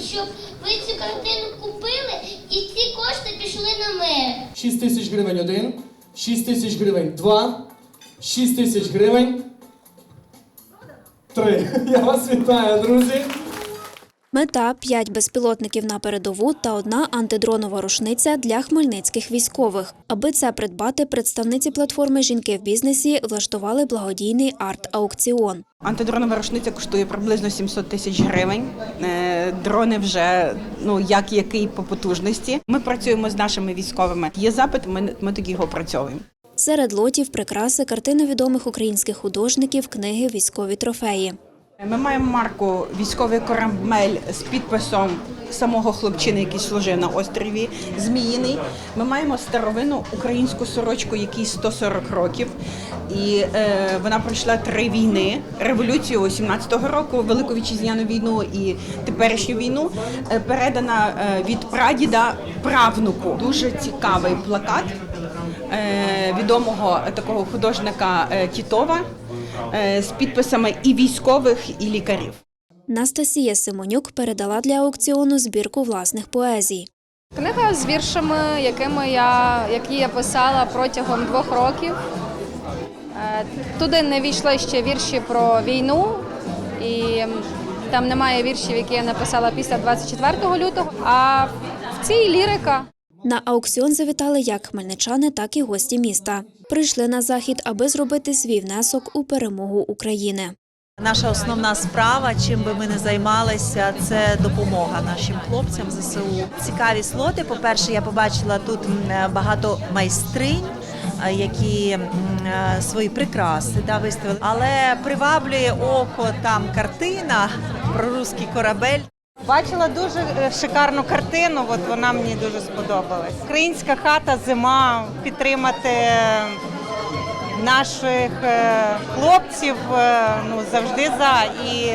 щоб ви цю картину купили і ці кошти пішли на мене. 6 тисяч гривень один, 6 тисяч гривень два, 6 тисяч гривень. Три. Я вас вітаю, друзі. Мета 5 безпілотників на передову та одна антидронова рушниця для хмельницьких військових. Аби це придбати, представниці платформи Жінки в бізнесі влаштували благодійний арт-аукціон. Антидронова рушниця коштує приблизно 700 тисяч гривень. Е, Дрони вже ну як який по потужності. Ми працюємо з нашими військовими. Є запит, ми, ми тоді його опрацьовуємо. Серед лотів прикраси, картини відомих українських художників, книги, військові трофеї. Ми маємо марку військовий корабель з підписом самого хлопчини, який служив на острові Зміїний. Ми маємо старовинну українську сорочку, якій 140 років. І е, вона пройшла три війни: революцію 17-го року, Велику вітчизняну війну і теперішню війну. Е, передана е, від прадіда правнуку. Дуже цікавий плакат відомого такого художника е, Тітова е, з підписами і військових, і лікарів. Настасія Симонюк передала для аукціону збірку власних поезій. Книга з віршами, якими я, які я писала протягом двох років. Е, Туди не війшли ще вірші про війну, і там немає віршів, які я написала після 24 лютого. А в цій лірика. На аукціон завітали як хмельничани, так і гості міста. Прийшли на захід, аби зробити свій внесок у перемогу України. Наша основна справа, чим би ми не займалися, це допомога нашим хлопцям ЗСУ. Цікаві слоти. По-перше, я побачила тут багато майстринь, які свої прикраси да, виставили. Але приваблює око там картина про руський корабель. Бачила дуже е, шикарну картину. От вона мені дуже сподобалась. Українська хата, зима, підтримати е, наших е, хлопців е, ну завжди за. І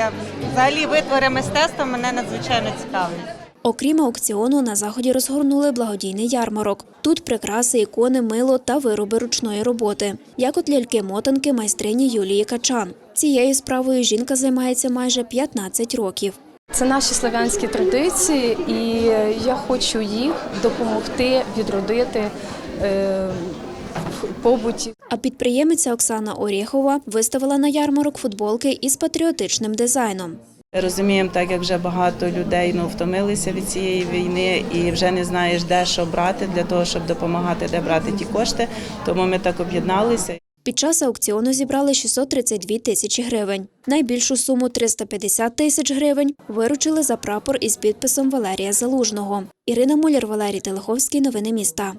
взагалі витвори мистецтва мене надзвичайно цікавлять. Окрім аукціону, на заході розгорнули благодійний ярмарок. Тут прикраси, ікони, мило та вироби ручної роботи, як от ляльки-мотанки майстрині Юлії Качан. Цією справою жінка займається майже 15 років. Це наші славянські традиції, і я хочу їх допомогти відродити е, в побуті. А підприємиця Оксана Орєхова виставила на ярмарок футболки із патріотичним дизайном. Розуміємо, так як вже багато людей ну, втомилися від цієї війни і вже не знаєш, де що брати для того, щоб допомагати, де брати ті кошти. Тому ми так об'єдналися. Під час аукціону зібрали 632 тисячі гривень. Найбільшу суму 350 тисяч гривень виручили за прапор із підписом Валерія Залужного. Ірина Муляр, Валерій Телеховський. Новини міста.